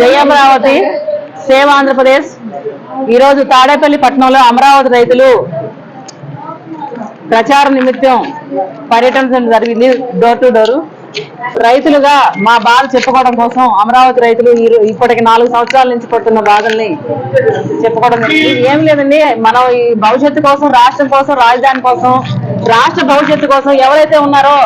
జయ అమరావతి సేవ ఆంధ్రప్రదేశ్. ఈరోజు తాడేపల్లి పట్టణంలో అమరావతి రైతులు ప్రచార నిమిత్తం పర్యటన జరిగింది డోర్ టు డోర్ రైతులుగా మా బాధ చెప్పుకోవడం కోసం అమరావతి రైతులు ఇప్పటికి నాలుగు సంవత్సరాల నుంచి పడుతున్న బాధల్ని చెప్పుకోవడం జరిగింది. ఏం లేదండి మనం ఈ భవిష్యత్తు కోసం రాష్ట్రం కోసం రాజధాని కోసం రాష్ట్ర భవిష్యత్తు కోసం ఎవరైతే ఉన్నారో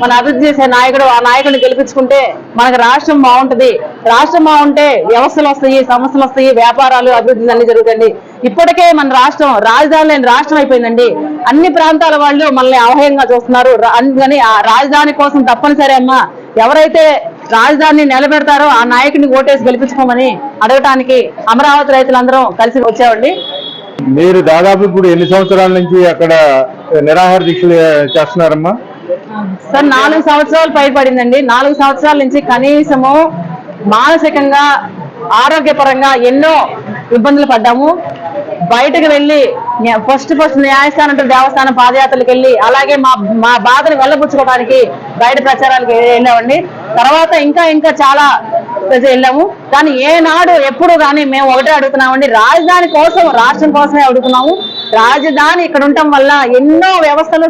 మన అభివృద్ధి చేసే నాయకుడు ఆ నాయకుడిని గెలిపించుకుంటే మనకు రాష్ట్రం బాగుంటది. రాష్ట్రం బాగుంటే వ్యవస్థలు వస్తాయి సమస్యలు వస్తాయి వ్యాపారాలు అభివృద్ధి అన్ని జరుగుతాయండి ఇప్పటికే మన రాష్ట్రం రాజధాని లేని రాష్ట్రం అయిపోయిందండి. అన్ని ప్రాంతాల వాళ్ళు మనల్ని అవహేయంగా చూస్తున్నారు. అందుకని ఆ రాజధాని కోసం తప్పనిసరి అమ్మా ఎవరైతే రాజధానిని నిలబెడతారో ఆ నాయకుడిని ఓటేసి గెలిపించుకోమని అడగటానికి అమరావతి రైతులందరం కలిసి వచ్చామండి. మీరు దాదాపు ఇప్పుడు ఎన్ని సంవత్సరాల నుంచి అక్కడ నిరాహార దీక్షలు చేస్తున్నారమ్మా? సార్ నాలుగు సంవత్సరాలు పైబడిందండి నాలుగు సంవత్సరాల నుంచి కనీసము మానసికంగా ఆరోగ్యపరంగా ఎన్నో ఇబ్బందులు పడ్డాము. బయటకు వెళ్ళి ఫస్ట్ ఫస్ట్ న్యాయస్థానం దేవస్థానం పాదయాత్రలకు వెళ్ళి అలాగే మా మా బాధను వెళ్ళబుచ్చుకోవడానికి బయట ప్రచారాలకు వెళ్ళామండి. తర్వాత ఇంకా ఇంకా చాలా ప్రజలు వెళ్ళాము. కానీ ఏనాడు ఎప్పుడు కానీ మేము ఒకటే అడుగుతున్నామండి. రాజధాని కోసం రాష్ట్రం కోసమే అడుగుతున్నాము. రాజధాని ఇక్కడ ఉండటం వల్ల ఎన్నో వ్యవస్థలు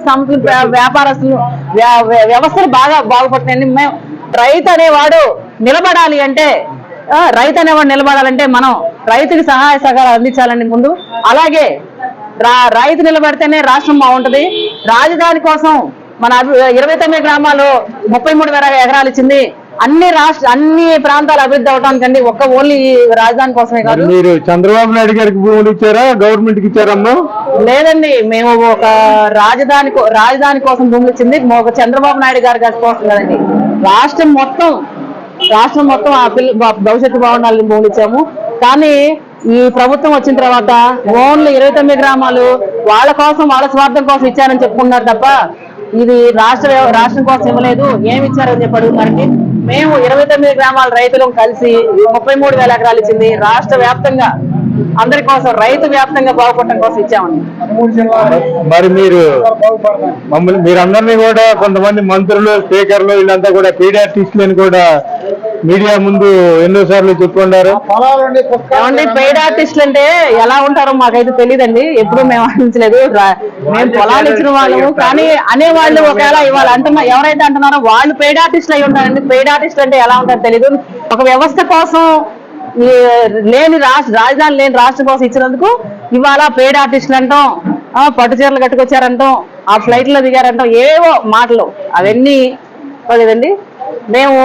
వ్యాపారస్తులు వ్య- వ్యవస్థలు బాగా బాగుపడుతున్నాయండి మేము రైతు అనేవాడు నిలబడాలి అంటే రైతు అనేవాడు నిలబడాలంటే మనం రైతుకి సహాయ సహకారాలు అందించాలండి ముందు. అలాగే రా రైతు నిలబడితేనే రాష్ట్రం బాగుంటది. రాజధాని కోసం మన ఇరవై తొమ్మిది గ్రామాలు ముప్పై మూడు వేల ఎకరాలు ఇచ్చింది అన్ని రాష్ట్ర అన్ని ప్రాంతాలు అభివృద్ధి అవటానికండి ఒక్క ఓన్లీ ఈ రాజధాని కోసమే కాదు. మీరు చంద్రబాబు నాయుడు గారికి భూములు ఇచ్చారా? గవర్నమెంట్కి ఇచ్చారమ్మా లేదండి మేము ఒక రాజధాని రాజధాని కోసం భూములు ఇచ్చింది ఒక చంద్రబాబు నాయుడు గారి గారి కోసం కదండి. రాష్ట్రం మొత్తం రాష్ట్రం మొత్తం ఆ పిల్ల భవిష్యత్తు బాగుండాలని భూములు ఇచ్చాము. కానీ ఈ ప్రభుత్వం వచ్చిన తర్వాత ఓన్లీ ఇరవై తొమ్మిది గ్రామాలు వాళ్ళ కోసం వాళ్ళ స్వార్థం కోసం ఇచ్చారని చెప్పుకున్నారు తప్ప ఇది రాష్ట్ర రాష్ట్రం కోసం ఇవ్వలేదు. ఏమి ఇచ్చారని చెప్పి అడుగుతున్నారండి? మేము ఇరవై తొమ్మిది గ్రామాల రైతులను కలిసి ముప్పై మూడు వేల ఎకరాలు ఇచ్చింది. రాష్ట్ర వ్యాప్తంగా అందరి కోసం రైతు వ్యాప్తంగా బాగుపడటం కోసం ఇచ్చామండి. మరి మీరు మమ్మల్ని మీరందరినీ కూడా కొంతమంది మంత్రులు స్పీకర్లు వీళ్ళంతా కూడా పీడియాట్రిస్టులని కూడా మీడియా ముందు ఎన్నో సార్లు చెప్పుకున్నారు ఏమండి పెయిడ్ ఆర్టిస్టులు అంటే ఎలా ఉంటారో మాకైతే తెలియదండి ఎప్పుడు మేము ఆలోచించలేదు. రా- మేము పొలాలు ఇచ్చిన వాళ్ళము కానీ అనేవాళ్ళు ఒకవేళ ఇవాళ అంటున్నా ఎవరైతే అంటున్నారో వాళ్ళు పెయిడ్ ఆర్టిస్టులు అయి ఉంటారండి. పెయిడ్ ఆర్టిస్టులు అంటే ఎలా ఉంటారో తెలియదు ఒక వ్యవస్థ కోసం లేని రాష్ట్ర రాజధాని లేని రాష్ట్రం కోసం ఇచ్చినందుకు ఇవాళ పెయిడ్ ఆర్టిస్టులు అంటాం ఆ, పట్టు చీరలు కట్టుకొచ్చారంటాం ఆ ఫ్లైట్లో దిగారంటాం ఏవో మాటలు అవన్నీ కదండి. మేము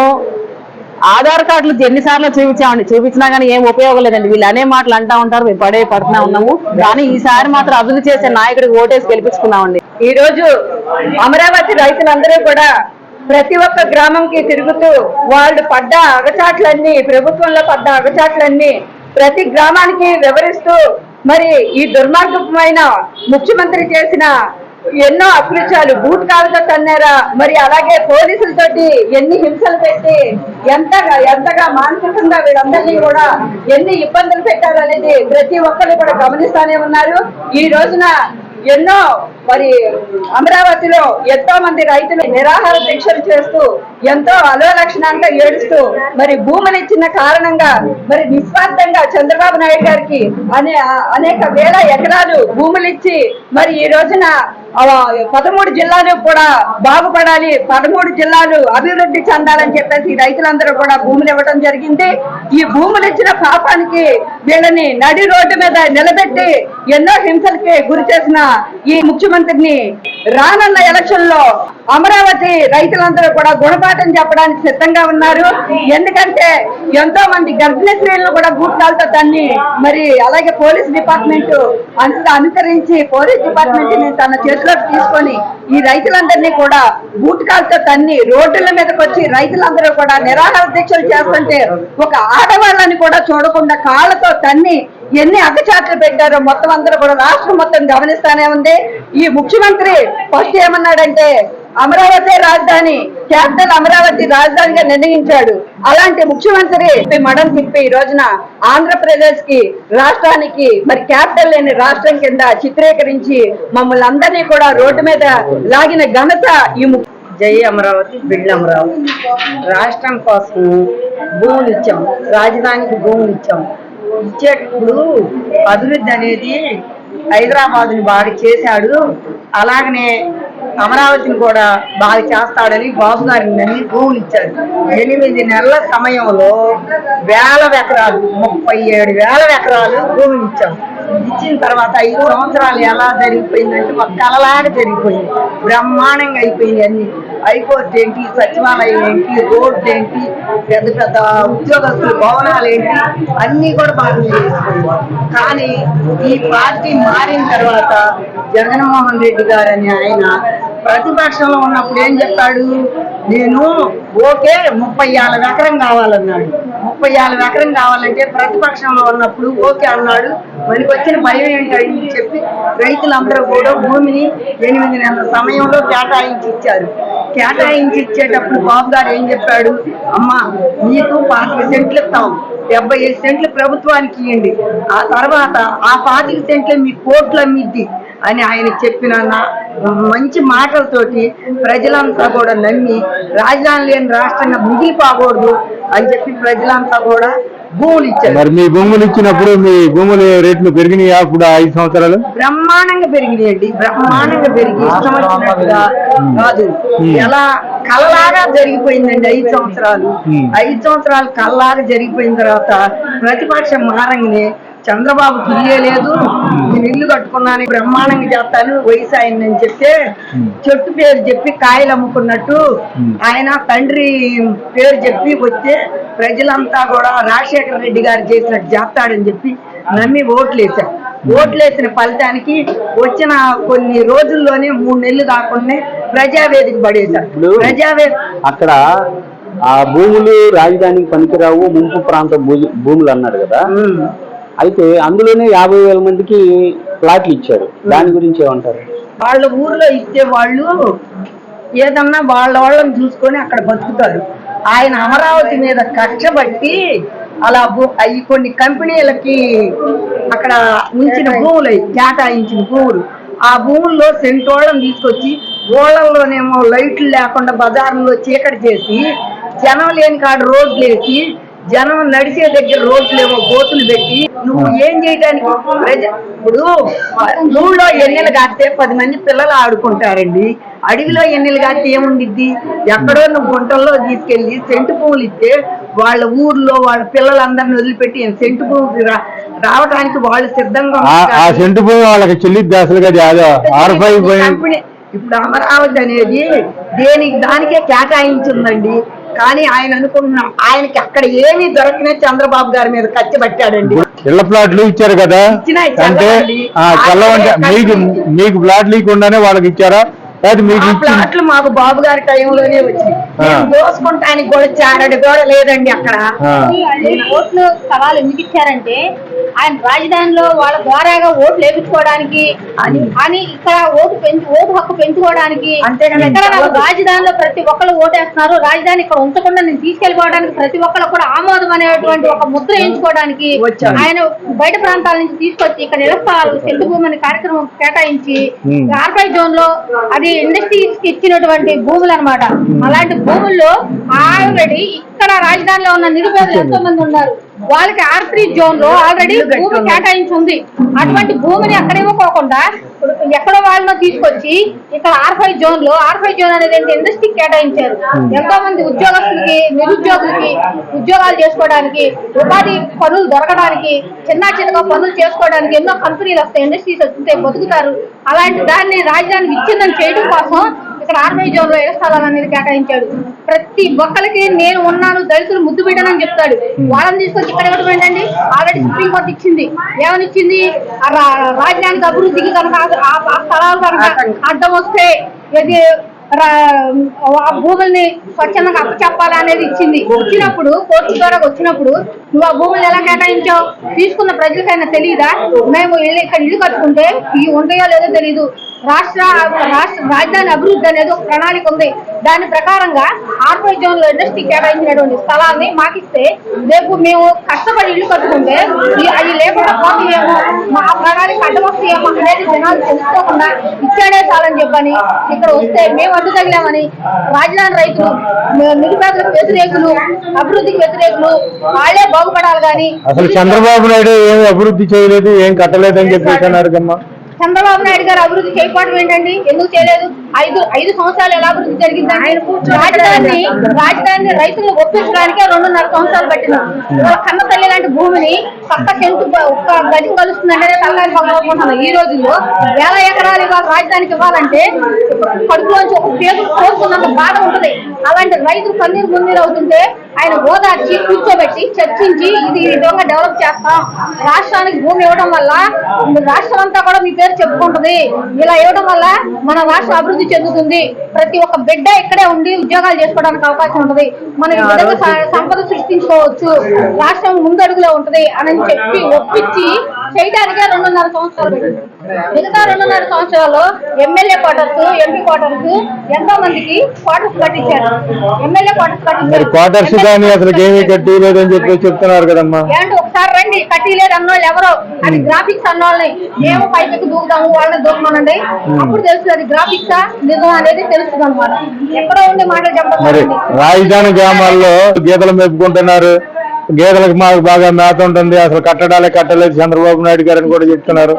ఆధార్ కార్డులు ఎన్నిసార్లు చూపించామండి చూపించినా కానీ ఏం ఉపయోగం లేదండి. వీళ్ళు అనే మాటలు అంటా ఉంటారు. మేము పడే పడుతున్నా ఉన్నాము. కానీ ఈసారి మాత్రం అభివృద్ధి చేసే నాయకుడికి ఓటేసి గెలిపించుకున్నామండి. ఈ రోజు అమరావతి రైతులందరూ కూడా ప్రతి ఒక్క గ్రామంకి తిరుగుతూ వాళ్ళు పడ్డ అగచాట్లన్నీ ప్రభుత్వంలో పడ్డ అగచాట్లన్నీ ప్రతి గ్రామానికి వివరిస్తూ మరి ఈ దుర్మార్గమైన ముఖ్యమంత్రి చేసిన ఎన్నో అకృత్యాలు. బూట్ కాలుతో తన్నారా? మరి అలాగే పోలీసులతోటి ఎన్ని హింసలు పెట్టి ఎంతగా ఎంతగా మానసికంగా వీళ్ళందరినీ కూడా ఎన్ని ఇబ్బందులు పెట్టారనేది ప్రతి ఒక్కరు కూడా గమనిస్తానే ఉన్నారు. ఈ రోజున ఎన్నో మరి అమరావతిలో ఎంతో మంది రైతులు నిరాహార దీక్షలు చేస్తూ ఎంతో అలోలక్షణంగా ఏడుస్తూ మరి భూములు ఇచ్చిన కారణంగా మరి నిస్వార్థంగా చంద్రబాబు నాయుడు గారికి అనే అనేక వేల ఎకరాలు భూములు ఇచ్చి మరి ఈ రోజున పదమూడు జిల్లాలు కూడా బాగుపడాలి పదమూడు జిల్లాలు అభివృద్ధి చెందాలని చెప్పేసి రైతులందరూ కూడా భూములు ఇవ్వడం జరిగింది. ఈ భూములు ఇచ్చిన పాపానికి వీళ్ళని నడి రోడ్డు మీద నిలబెట్టి ఎన్నో హింసలకి గురి చేసిన ఈ ముఖ్యమంత్రి ముఖ్యమంత్రిని రానున్న ఎలక్షన్లో అమరావతి రైతులందరూ కూడా గుణపాఠం చెప్పడానికి సిద్ధంగా ఉన్నారు. ఎందుకంటే ఎంతో మంది గర్భిణీ స్త్రీలను కూడా బూట్కాలతో తన్ని మరి అలాగే పోలీస్ డిపార్ట్మెంట్ అనుసరించి పోలీస్ డిపార్ట్మెంట్ని తన చేతిలోకి తీసుకొని ఈ రైతులందరినీ కూడా బూట్కాలతో తన్ని రోడ్డుల మీదకి వచ్చి రైతులందరూ కూడా నిరాహార దీక్షలు చేస్తుంటే ఒక ఆడవాళ్ళని కూడా చూడకుండా కాళ్ళతో తన్ని ఎన్ని అగచాట్లు పెట్టారో మొత్తం అందరూ కూడా రాష్ట్రం మొత్తం గమనిస్తానే ఉంది. ఈ ముఖ్యమంత్రి ఫస్ట్ ఏమన్నాడంటే అమరావతి రాజధాని క్యాపిటల్ అమరావతి రాజధానిగా నిర్ణయించాడు. అలాంటి ముఖ్యమంత్రి మడం తిప్పి ఈ రోజున ఆంధ్రప్రదేశ్కి రాష్ట్రానికి మరి క్యాపిటల్ లేని రాష్ట్రం కింద చిత్రీకరించి మమ్మల్ని అందరినీ కూడా రోడ్డు మీద లాగిన ఘనత ఈ జై అమరావతి బిడ్డ అమరావతి. రాష్ట్రం కోసం భూములు ఇచ్చాం. రాజధానికి భూములు ఇచ్చాం. ఇచ్చేటప్పుడు అభివృద్ధి అనేది హైదరాబాద్ని బాగా చేశాడు. అలాగనే అమరావతిని కూడా బాగా చేస్తాడని బాబు గారిని అన్ని భూములు ఇచ్చారు. ఎనిమిది నెలల సమయంలో వేల ఎకరాలు ముప్పై ఏడు వేల ఎకరాలు భూములు ఇచ్చాం ఇచ్చిన తర్వాత ఐదు సంవత్సరాలు ఎలా జరిగిపోయిందంటే ఒక కలలాగా జరిగిపోయింది. బ్రహ్మాండంగా అయిపోయింది అన్ని. హైకోర్టు ఏంటి సచివాలయం ఏంటి రోడ్లు ఏంటి పెద్ద పెద్ద ఉద్యోగస్తుల భవనాలు ఏంటి అన్నీ కూడా బాగా చేసుకుంది కానీ ఈ పార్టీ మారిన తర్వాత జగన్మోహన్ రెడ్డి గారు అని ఆయన ప్రతిపక్షంలో ఉన్నప్పుడు ఏం చెప్పాడు నేను ఓకే ముప్పై ఆరు ఎకరం కావాలన్నాడు. ముప్పై ఆరు ఎకరం కావాలంటే ప్రతిపక్షంలో ఉన్నప్పుడు ఓకే అన్నాడు. మనకి వచ్చిన భయం ఏంటని చెప్పి రైతులందరూ కూడా భూమిని ఎనిమిది నెలల సమయంలో కేటాయించి ఇచ్చారు కేటాయించి ఇచ్చేటప్పుడు బాబు గారు ఏం చెప్పాడు? అమ్మా మీకు పాతిక సెంట్లు ఇస్తాం. డెబ్బై ఐదు సెంట్లు ప్రభుత్వానికి ఇవ్వండి ఆ తర్వాత ఆ పాతిక సెంట్లు మీ కోట్లు అమ్మిద్ది అని ఆయన చెప్పిన మంచి మాటలతోటి ప్రజలంతా కూడా నమ్మి రాజధాని లేని రాష్ట్రంగా మిగిలిపోకూడదు అని చెప్పి ప్రజలంతా కూడా భూములు ఇచ్చారు. మరి మీ భూములు ఇచ్చినప్పుడు మీ భూముల రేట్లు పెరిగినాయా అప్పుడు ఐదు సంవత్సరాలు? బ్రహ్మాండంగా పెరిగినాయండి. బ్రహ్మాండంగా పెరిగి కాదు. ఎలా కలలాగా జరిగిపోయిందండి ఐదు సంవత్సరాలు. ఐదు సంవత్సరాలు కలలాగా జరిగిపోయిన తర్వాత ప్రతిపక్షం మారంగానే చంద్రబాబు తెలియలేదు నేను ఇల్లు కట్టుకున్నాను బ్రహ్మాండంగా చేస్తాను వయసు అయిందని చెప్తే చెట్టు పేరు చెప్పి కాయలు అమ్ముకున్నట్టు ఆయన తండ్రి పేరు చెప్పి వస్తే ప్రజలంతా కూడా రాజశేఖర రెడ్డి గారు చేసినట్టు చేస్తాడని చెప్పి నమ్మి ఓట్లు వేశారు ఓట్లు వేసిన ఫలితానికి వచ్చిన కొన్ని రోజుల్లోనే మూడు నెలలు కాకుండా ప్రజావేదిక పడేశారు ప్రజావేదిక అక్కడ ఆ భూములు రాజధానికి పనికిరావు ముంపు ప్రాంత భూములు అన్నాడు కదా. అయితే అందులోనే యాభై వేల మందికి ప్లాట్లు ఇచ్చారు. దాని గురించి ఏమంటారు? వాళ్ళ ఊర్లో ఇచ్చే వాళ్ళు ఏదన్నా వాళ్ళ వాళ్ళని చూసుకొని అక్కడ బతుకుతారు. ఆయన అమరావతి మీద కష్టపట్టి అలా భూ- అవి కొన్ని కంపెనీలకి అక్కడ ఉంచిన భూములు కేటాయించిన భూములు. ఆ భూముల్లో సెంటోళ్ళని తీసుకొచ్చి ఓళ్ళల్లోనేమో లైట్లు లేకుండా బజార్లో చీకటి చేసి జనం లేని కాడ రోడ్లు వేసి జనం నడిచే దగ్గర రోడ్లేమో గోతులు పెట్టి నువ్వు ఏం చేయడానికి ఇప్పుడు ఊళ్ళో ఎన్నెలు కాస్తే పది మంది పిల్లలు ఆడుకుంటారండి. అడవిలో ఎన్నెలు కాస్తే ఏముండిద్ది? ఎక్కడో నువ్వు గుంటల్లో తీసుకెళ్ళి సెంటు పువ్వులు ఇస్తే వాళ్ళ ఊర్లో వాళ్ళ పిల్లలందరిని వదిలిపెట్టి సెంటు పువ్వు రావడానికి వాళ్ళు సిద్ధంగా ఆ-. సెంటు భూమి వాళ్ళకి చెల్లిద్ది అసలు ఇప్పుడు అమరావతి అనేది దేనికి దానికే కేటాయించిందండి. కానీ ఆయన అనుకున్న. ఆయనకి అక్కడ ఏమీ దొరకనే చంద్రబాబు గారి మీద కత్తి పట్టాడండి. ఇళ్ళ ప్లాట్లు ఇచ్చారు కదా? అంటే చల్లవంటే మీకు. మీకు ప్లాట్లు ఇవ్వకుండానే వాళ్ళకి ఇచ్చారా? ప్లాట్లు మాకు బాబు గారి టైంలోనే వచ్చింది దోసుకుంటానికి కూడా చారడి కూడా లేదండి అక్కడ. ఓట్లు స్థలాలు ఎందుకు ఇచ్చారంటే ఆయన రాజధానిలో వాళ్ళ ద్వారాగా ఓట్లు వేపించుకోవడానికి అని. ఇక్కడ ఓటు పెంచు ఓటు హక్కు పెంచుకోవడానికి ఇక్కడ రాజధానిలో ప్రతి ఒక్కరు ఓటేస్తున్నారు రాజధాని ఇక్కడ ఉంచకుండా నేను తీసుకెళ్ళిపోవడానికి ప్రతి ఒక్కరు కూడా ఆమోదం అనేటువంటి ఒక ముద్ర వేయించుకోవడానికి వచ్చారు. ఆయన బయట ప్రాంతాల నుంచి తీసుకొచ్చి ఇక్కడ స్థలాలు సెంటు భూమి అనే కార్యక్రమం కేటాయించి. ఆర్బై జోన్లో అది ఇండస్ట్రీస్కి ఇచ్చినటువంటి భూములు అన్నమాట అలాంటి భూముల్లో ఆల్రెడీ ఇక్కడ రాజధానిలో ఉన్న నిరుపేదలు ఎంతో మంది ఉన్నారు? వాళ్ళకి ఆర్ త్రీ జోన్లో ఆల్రెడీ భూమి. కేటాయించి ఉంది. అటువంటి భూమిని అక్కడ ఇవ్వకోకుండా ఎక్కడో వాళ్ళలో తీసుకొచ్చి ఇక్కడ ఆర్ ఫైవ్ జోన్లో ఆర్ ఫైవ్ జోన్ అనేది ఏంటి? ఇండస్ట్రీ కేటాయించారు. ఎంతో మంది ఉద్యోగస్తులకి నిరుద్యోగులకి ఉద్యోగాలు చేసుకోవడానికి ఉపాధి పనులు దొరకడానికి చిన్న చిన్నగా పనులు చేసుకోవడానికి ఎన్నో కంపెనీలు వస్తాయి ఇండస్ట్రీస్ వస్తే బతుకుతారు. అలాంటి దాన్ని రాజధానికి విచ్ఛిన్నం చేయడం కోసం ఇక్కడ ఆర్మీ జోన్లో ఇళ్ళ స్థలాలు అనేది కేటాయించాడు ప్రతి ఒక్కరికి నేను ఉన్నాను దళితులు ముద్దు పెట్టనని చెప్తాడు. వాళ్ళని తీసుకొచ్చి ఇక్కడ ఇవ్వడం ఏంటండి ఆల్రెడీ సుప్రీంకోర్టు ఇచ్చింది. ఏమని ఇచ్చింది అభివృద్ధికి కనుక ఆ- స్థలాలు కనుక అడ్డం వస్తే ఇది రా- ఆ భూముల్ని స్వచ్ఛందంగా అప్పచెప్పాలి అనేది ఇచ్చింది. వచ్చినప్పుడు కోర్టు ద్వారా వచ్చినప్పుడు నువ్వు ఆ భూములు ఎలా కేటాయించావు? తీసుకున్న ప్రజలకైనా తెలియదా మేము ఇల్లు ఇక్కడ ఇల్లు కట్టుకుంటే ఇవి ఉంటాయో లేదో తెలియదు రాష్ట్ర రాష్ట్ర రాజధాని అభివృద్ధి అనేది ఒక ప్రణాళిక ఉంది. దాని ప్రకారంగా ఆర్పై జోన్లో ఇండస్ట్రీ కేటాయించినటువంటి స్థలాన్ని మాకిస్తే రేపు మేము కష్టపడి ఇల్లు కట్టుకుంటే అది అవి లేకుండా పోతాయేమో. మా ప్రణాళిక అడ్డమొస్తాయేమో అనేది జనాలు తెలుసుకోకుండా ఇచ్చాడే చాలని చెప్పని ఇక్కడ వస్తే మేము అడ్డు తగిలామని రాజధాని రైతులు నిరుపేదలకు వ్యతిరేకులు అభివృద్ధికి వ్యతిరేకులు వాళ్ళే బాగుపడాలి కానీ అసలు చంద్రబాబు నాయుడు ఏం అభివృద్ధి చేయలేదు ఏం కట్టలేదని చెప్పేసి అన్నారు కమ్మా చంద్రబాబు నాయుడు గారు అభివృద్ధి చేయకపోవడం ఏంటండి? ఎందుకు చేయలేదు? ఐదు ఐదు సంవత్సరాలు ఎలా అభివృద్ధి జరిగిందండి? రాజధాని రాజధాని రైతులను ఒప్పించడానికే రెండున్నర సంవత్సరాలు పట్టింది. ఇవాళ కన్న తల్లి లాంటి భూమిని పక్క సెంటు ప- ఒక్క గది కలుస్తుందంటే తల్లాని పగలనుకుంటున్నాం ఈ రోజుల్లో వేల ఎకరాలు ఇవాళ రాజధానికి ఇవ్వాలంటే కడుపులోంచి ఒక పేరు కోరుకున్నంత బాధ ఉంటుంది. అలాంటి రైతులు కన్నీరు మున్నీరు అవుతుంటే ఆయన ఓదార్చి కూర్చోబెట్టి చర్చించి ఇది ఈ విధంగా డెవలప్ చేస్తాం. రాష్ట్రానికి భూమి ఇవ్వడం వల్ల రాష్ట్రం అంతా కూడా మీ పేరు చెప్పుకుంటది. ఇలా ఇవ్వడం వల్ల మన రాష్ట్రం అభివృద్ధి చెందుతుంది. ప్రతి ఒక్క బిడ్డ ఇక్కడే ఉండి ఉద్యోగాలు చేసుకోవడానికి అవకాశం ఉంటది. మనం ఈ విధంగా సంపద సృష్టించుకోవచ్చు. రాష్ట్రం ముందడుగులో ఉంటది అని చెప్పి ఒప్పించి చేయడానికే రెండున్నర సంవత్సరాలు. మిగతా రెండున్నర సంవత్సరాలు ఎమ్మెల్యే క్వార్టర్స్ ఎంపీ క్వార్టర్స్ ఎంతో మందికి క్వార్టర్స్ కట్టించారు. ఎమ్మెల్యే క్వార్టర్స్ కట్టించారు. క్వార్టర్స్ కానీ అసలు ఏమీ కట్టలేదని చెప్పేసి చెప్తున్నారు కదమ్మా. ఏంటి ఒకసారి రండి కట్టిలేదు అన్నోళ్ళు ఎవరో? అది గ్రాఫిక్స్ అన్నోళ్ళని. మేము పైకి దూకుతాము వాళ్ళని దూకమనండి. అప్పుడు తెలుస్తుంది అది గ్రాఫిక్స్ నిజం అనేది తెలుస్తుంది అనమాట ఎక్కడో ఉండి మాటలు మరి చెప్పడం రాజధాని గ్రామాల్లో గీతలు మెప్పుకుంటున్నారు గీతలకు మాకు బాగా మేత ఉంటుంది. అసలు కట్టడాలే కట్టలేదు. చంద్రబాబు నాయుడు గారు అని కూడా చెప్తున్నారు.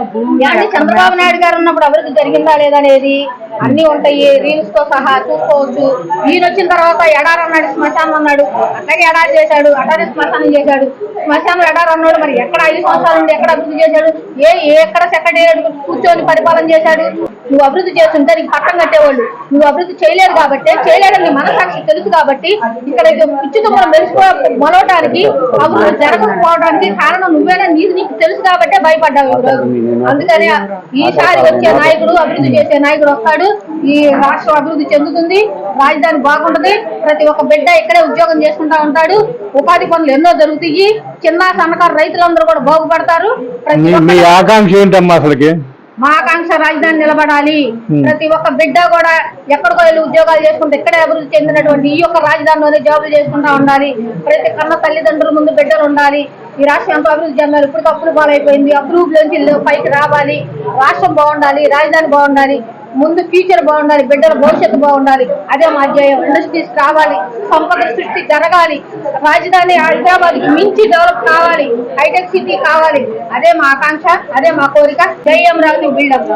చంద్రబాబు నాయుడు గారు ఉన్నప్పుడు అభివృద్ధి జరిగిందా లేదనేది అన్ని ఉంటాయి. రీల్స్తో సహా చూసుకోవచ్చు. ఈయన వచ్చిన తర్వాత ఎడారి అన్నాడు శ్మశానం అన్నాడు. అట్లాగే ఎడారి చేశాడు. అటారి శ్మశానం చేశాడు. శ్మశానం ఎడారి అన్నాడు. మరి ఎక్కడ ఐదు సంవత్సరాల నుండి ఎక్కడ అభివృద్ధి చేశాడు? ఏ ఎక్కడ సెక్రటేరియట్ కూర్చొని పరిపాలన చేశాడు? నువ్వు అభివృద్ధి చేస్తుంటే నీకు పట్టం కట్టేవాళ్ళు. నువ్వు అభివృద్ధి చేయలేదు కాబట్టి చేయలేదని మనసాక్షి తెలుసు కాబట్టి ఇక్కడ పిచ్చితో మనం తెలుసుకో మొలవటానికి అభివృద్ధి జరగకపోవడానికి కారణం నువ్వేనా? నీది నీకు తెలుసు కాబట్టే భయపడ్డావు అందుకని ఈసారి వచ్చే నాయకుడు అభివృద్ధి చేసే నాయకుడు వస్తాడు. ఈ రాష్ట్రం అభివృద్ధి చెందుతుంది. రాజధాని బాగుంటది. ప్రతి ఒక్క బిడ్డ ఇక్కడే ఉద్యోగం చేసుకుంటా ఉంటాడు. ఉపాధి పనులు ఎన్నో జరుగుతాయి. చిన్న సన్నకారు రైతులందరూ కూడా బాగుపడతారు. ప్రతి ఆకాంక్ష ఏంటమ్మా అసలుకి? మా ఆకాంక్ష రాజధాని నిలబడాలి. ప్రతి ఒక్క బిడ్డ కూడా ఎక్కడికో వెళ్ళి ఉద్యోగాలు చేసుకుంటే ఇక్కడే అభివృద్ధి చెందినటువంటి ఈ యొక్క రాజధానిలోనే జాబులు చేసుకుంటా ఉండాలి. ప్రతి కన్న తల్లిదండ్రుల ముందు బిడ్డలు ఉండాలి. ఈ రాష్ట్రం ఎంతో అభివృద్ధి చెందాలి. ఇప్పుడు అప్పులు పాలైపోయింది. అప్రూవ్ నుంచి పైకి రావాలి. రాష్ట్రం బాగుండాలి. రాజధాని బాగుండాలి. ముందు ఫ్యూచర్ బాగుండాలి బిడ్డల భవిష్యత్తు బాగుండాలి. అదే మా అధ్యాయం ఇండస్ట్రీస్ రావాలి సంపద సృష్టి జరగాలి. రాజధాని హైదరాబాద్ మించి డెవలప్ కావాలి. హైటెక్ సిటీ కావాలి. అదే మా ఆకాంక్ష అదే మా కోరిక. జై అమరావతి బిల్డప్